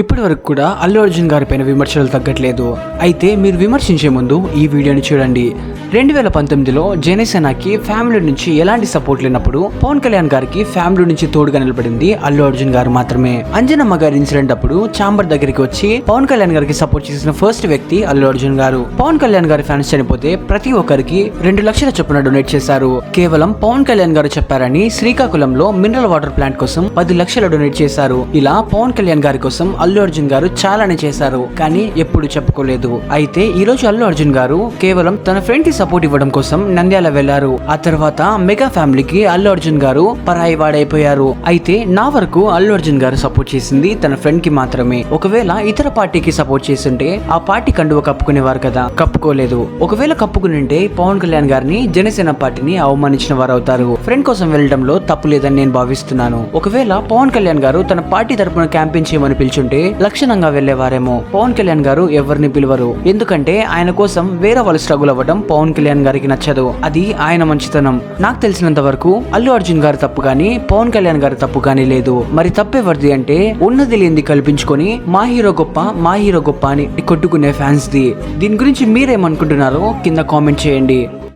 ఇప్పటి వరకు కూడా అల్లు అర్జున్ గారి పైన విమర్శలు తగ్గట్లేదు. అయితే మీరు విమర్శించే ముందు ఈ వీడియోని చూడండి. రెండు వేల పంతొమ్మిదిలో జనసేనకి ఫ్యామిలీ నుంచి ఎలాంటి సపోర్ట్ లేనప్పుడు పవన్ కళ్యాణ్ గారికి ఫ్యామిలీ నుంచి తోడుగా నిలబడింది అల్లు అర్జున్ గారు మాత్రమే. అంజనమ్మ గారి ఇన్సిడెంట్ అప్పుడు చాంబర్ దగ్గరికి వచ్చి పవన్ కళ్యాణ్ గారికి సపోర్ట్ చేసిన ఫస్ట్ వ్యక్తి అల్లు అర్జున్ గారు. పవన్ కళ్యాణ్ గారి ఫ్యాన్స్ చనిపోతే ప్రతి ఒక్కరికి రెండు లక్షల చొప్పున డొనేట్ చేశారు. కేవలం పవన్ కళ్యాణ్ గారు చెప్పారని శ్రీకాకుళంలో మినరల్ వాటర్ ప్లాంట్ కోసం పది లక్షలు డొనేట్ చేశారు. ఇలా పవన్ కళ్యాణ్ గారి కోసం అల్లు అర్జున్ గారు చాలానే చేశారు కానీ ఎప్పుడు చెప్పుకోలేదు. అయితే ఈ రోజు అల్లు అర్జున్ గారు కేవలం తన ఫ్రెండ్కి సపోర్ట్ ఇవ్వడం కోసం నంద్యాల వెళ్ళారు ఆ తర్వాత మెగా ఫ్యామిలీకి అల్లు అర్జున్ గారు పరాయి వాడైపోయారు. అయితే నా వరకు అల్లు అర్జున్ గారు సపోర్ట్ చేసింది తన ఫ్రెండ్కి మాత్రమే. ఒకవేళ ఇతర పార్టీకి సపోర్ట్ చేస్తుంటే ఆ పార్టీ కండువ కప్పుకునేవారు కదా. కప్పుకోలేదు. ఒకవేళ కప్పుకునింటే పవన్ కళ్యాణ్ గారిని జనసేన పార్టీని అవమానించిన వారు అవుతారు ఫ్రెండ్ కోసం వెళ్ళడంలో తప్పు లేదని నేను భావిస్తున్నాను. ఒకవేళ పవన్ కళ్యాణ్ గారు తన పార్టీ తరపున క్యాంపెయిన్ చేయమని పిలుచుంటే లక్షణంగా వెళ్ళేవారేమో పవన్ కళ్యాణ్ గారు ఎవరిని పిలవరు. ఎందుకంటే ఆయన కోసం వేరే వాళ్ళు స్ట్రగుల్ అవ్వడం పవన్ కళ్యాణ్ గారికి నచ్చదు. అది ఆయన మంచితనం. నాకు తెలిసినంత వరకు అల్లు అర్జున్ గారు తప్పు కానీ పవన్ కళ్యాణ్ గారి తప్పు కానీ లేదు. మరి తప్పెవరిది అంటే ఉన్నది లేనిది కల్పించుకొని మా హీరో గొప్ప మా హీరో గొప్ప అని కొట్టుకునే ఫ్యాన్స్ ది దీని గురించి మీరేమనుకుంటున్నారో కింద కామెంట్ చేయండి.